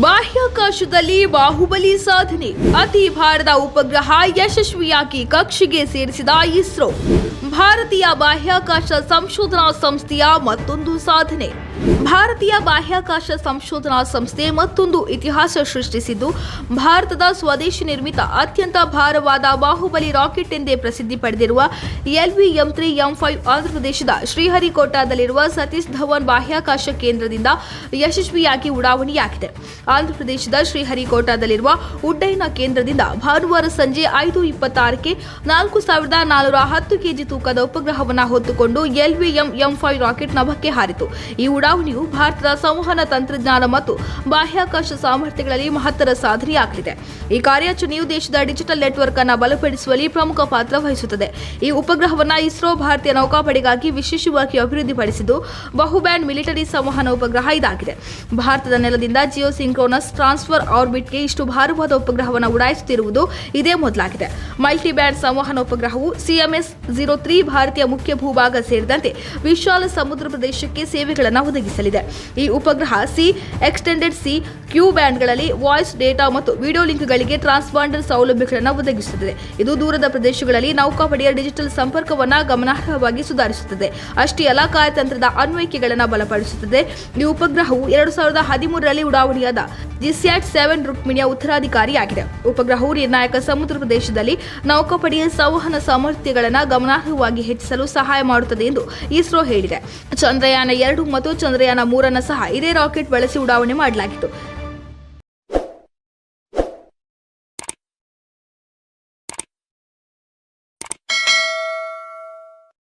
ಬಾಹ್ಯಾಕಾಶದಲ್ಲಿ ಬಾಹುಬಲಿ ಸಾಧನೆ. ಅತಿ ಭಾರದ ಉಪಗ್ರಹ ಯಶಸ್ವಿಯಾಗಿ ಕಕ್ಷೆಗೆ ಸೇರಿಸಿದ ಇಸ್ರೋ. ಭಾರತೀಯ ಬಾಹ್ಯಾಕಾಶ ಸಂಶೋಧನಾ ಸಂಸ್ಥೆಯ ಮತ್ತೊಂದು ಸಾಧನೆ. ಭಾರತೀಯ ಬಾಹ್ಯಾಕಾಶ ಸಂಶೋಧನಾ ಸಂಸ್ಥೆ ಮತ್ತೊಂದು ಇತಿಹಾಸ ಸೃಷ್ಟಿಸಿದ್ದು, ಭಾರತದ ಸ್ವದೇಶಿ ನಿರ್ಮಿತ ಅತ್ಯಂತ ಭಾರವಾದ ಬಾಹುಬಲಿ ರಾಕೆಟ್ ಎಂದೇ ಪ್ರಸಿದ್ಧಿ ಪಡೆದಿರುವ LV M three M five ಆಂಧ್ರಪ್ರದೇಶದ ಶ್ರೀಹರಿಕೋಟಾದಲ್ಲಿರುವ ಸತೀಶ್ ಧವನ್ ಬಾಹ್ಯಾಕಾಶ ಕೇಂದ್ರದಿಂದ ಯಶಸ್ವಿಯಾಗಿ ಉಡಾವಣೆಯಾಗಿದೆ. ಆಂಧ್ರಪ್ರದೇಶದ ಶ್ರೀಹರಿಕೋಟಾದಲ್ಲಿರುವ ಉಡ್ಡಯನ ಕೇಂದ್ರದಿಂದ ಭಾನುವಾರ ಸಂಜೆ ಐದು ಇಪ್ಪತ್ತಾರಕ್ಕೆ ನಾಲ್ಕು ಸಾವಿರದ ನಾನೂರ ಹತ್ತು ಕೆಜಿ ತೂಕದ ಉಪಗ್ರಹವನ್ನು ಹೊತ್ತುಕೊಂಡು ಎಲ್ವಿಎಂ ಎಂ ಫೈವ್ ರಾಕೆಟ್ ನಭಕ್ಕೆ ಹಾರಿತು. ಈ ಉಡಾವಣೆಯು ಭಾರತದ ಸಂವಹನ ತಂತ್ರಜ್ಞಾನ ಮತ್ತು ಬಾಹ್ಯಾಕಾಶ ಸಾಮರ್ಥ್ಯಗಳಲ್ಲಿ ಮಹತ್ತರ ಸಾಧನೆಯಾಗಲಿದೆ. ಈ ಕಾರ್ಯಾಚರಣೆಯು ದೇಶದ ಡಿಜಿಟಲ್ ನೆಟ್ವರ್ಕ್ ಅನ್ನು ಬಲಪಡಿಸುವಲ್ಲಿ ಪ್ರಮುಖ ಪಾತ್ರ ವಹಿಸುತ್ತದೆ. ಈ ಉಪಗ್ರಹವನ್ನು ಇಸ್ರೋ ಭಾರತೀಯ ನೌಕಾಪಡೆಗಾಗಿ ವಿಶೇಷವಾಗಿ ಅಭಿವೃದ್ಧಿಪಡಿಸಿದ್ದು ಬಹುಬ್ಯಾಂಡ್ ಮಿಲಿಟರಿ ಸಂವಹನ ಉಪಗ್ರಹ ಇದಾಗಿದೆ. ಭಾರತದ ನೆಲದಿಂದ ಜಿಯೋ ಸಿಂಕ್ರೋನಸ್ ಟ್ರಾನ್ಸ್ಫರ್ ಆರ್ಬಿಟ್ಗೆ ಇಷ್ಟು ಭಾರವಾದ ಉಪಗ್ರಹವನ್ನು ಉಡಾಯಿಸುತ್ತಿರುವುದು ಇದೇ ಮೊದಲಾಗಿದೆ. ಮಲ್ಟಿ ಬ್ಯಾಂಡ್ ಸಂವಹನ ಉಪಗ್ರಹವು ಸಿಎಂಎಸ್ ಜೀರೋ ತ್ರೀ ಭಾರತೀಯ ಮುಖ್ಯ ಭೂಭಾಗ ಸೇರಿದಂತೆ ವಿಶಾಲ ಸಮುದ್ರ ಪ್ರದೇಶಕ್ಕೆ ಸೇವೆಗಳನ್ನು ಒದಗಿಸಲಿದೆ. ಈ ಉಪಗ್ರಹ ಸಿ ಎಕ್ಸ್ಟೆಂಡೆಡ್ ಸಿ ಕ್ಯೂ ಬ್ಯಾಂಡ್ಗಳಲ್ಲಿ ವಾಯ್ಸ್ ಡೇಟಾ ಮತ್ತು ವಿಡಿಯೋ ಲಿಂಕ್ಗಳಿಗೆ ಟ್ರಾನ್ಸ್ಪಾಂಡರ್ ಸೌಲಭ್ಯಗಳನ್ನು ಒದಗಿಸುತ್ತದೆ. ಇದು ದೂರದ ಪ್ರದೇಶಗಳಲ್ಲಿ ನೌಕಾಪಡೆಯ ಡಿಜಿಟಲ್ ಸಂಪರ್ಕವನ್ನು ಗಮನಾರ್ಹವಾಗಿ ಸುಧಾರಿಸುತ್ತದೆ. ಅಷ್ಟೇ ಅಲ್ಲ, ಕಾರ್ಯತಂತ್ರದ ಅನ್ವಯಿಕೆಗಳನ್ನು ಬಲಪಡಿಸುತ್ತದೆ. ಈ ಉಪಗ್ರಹವು ಎರಡು ಸಾವಿರದ ಹದಿಮೂರರಲ್ಲಿ ಉಡಾವಣೆಯಾದ ಜಿಸ್ಯಾಟ್ ಸೆವೆನ್ ರುಕ್ಮಿಣಿಯ ಉತ್ತರಾಧಿಕಾರಿಯಾಗಿದೆ. ಉಪಗ್ರಹವು ನಿರ್ಣಾಯಕ ಸಮುದ್ರ ಪ್ರದೇಶದಲ್ಲಿ ನೌಕಾಪಡೆಯ ಸಂವಹನ ಸಾಮರ್ಥ್ಯಗಳನ್ನು ಗಮನಾರ್ಹವಾಗಿ ಹೆಚ್ಚಿಸಲು ಸಹಾಯ ಮಾಡುತ್ತದೆ ಎಂದು ಇಸ್ರೋ ಹೇಳಿದೆ. ಚಂದ್ರಯಾನ ಎರಡು ಮತ್ತು ಚಂದ್ರಯಾನ ಮೂರನ್ನು ಸಹ ಇದೇ ರಾಕೆಟ್ ಬಳಸಿ ಉಡಾವಣೆ ಮಾಡಲಾಗಿತ್ತು.